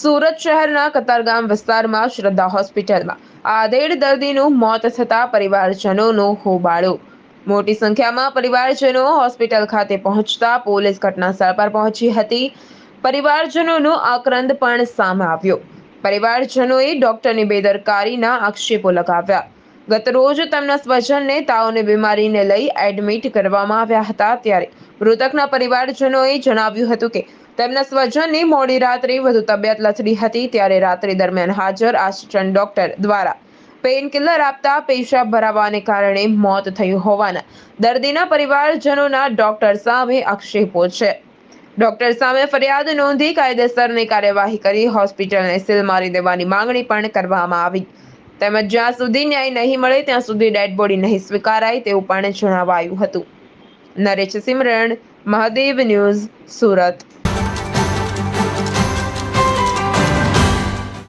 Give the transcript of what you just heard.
સુરત શહેરના કતારગામ વિસ્તારમાં શ્રદ્ધા હોસ્પિટલમાં આધેડ દર્દીનું મોત થતા પરિવારજનોનો હોબાળો. મોટી સંખ્યામાં પરિવારજનો હોસ્પિટલ ખાતે પહોંચતા પોલીસ ઘટનાસ્થળ પર પહોંચી હતી. પરિવારજનોનો આક્રંદ પણ સામે આવ્યો. પરિવારજનોએ ડોક્ટરની બેદરકારીના આક્ષેપો લગાવ્યા. ગત રોજ તેમના સ્વજનને તાવની બીમારીને લઈ એડમિટ કરવામાં આવ્યા હતા ત્યારે મૃતકના પરિવારજનોએ જણાવ્યું હતું કે તેમના સ્વજનની મોડી રાત્રે વધુ તબિયત લથડી હતી, ત્યારે રાત્રિ દરમિયાન હાજર આસિસ્ટન્ટ ડોક્ટર દ્વારા પેઇન આપતા પેશાબ ભરાવાને કારણે મોત થયું હોવાના દર્દીના પરિવારજનોના ડોક્ટર સામે આક્ષેપો છે. ડોક્ટર સામે ફરિયાદ નોંધી કાયદેસરની કાર્યવાહી કરી હોસ્પિટલને સીલ મારી દેવાની માંગણી પણ કરવામાં આવી. તેમજ જ્યાં સુધી ન્યાય નહીં મળે, ત્યાં સુધી ડેડ બોડી નહીં સ્વીકારાય તેવું પણ જણાવાયું હતું. નરેશ સિમરણ, મહાદેવ ન્યૂઝ સુરત.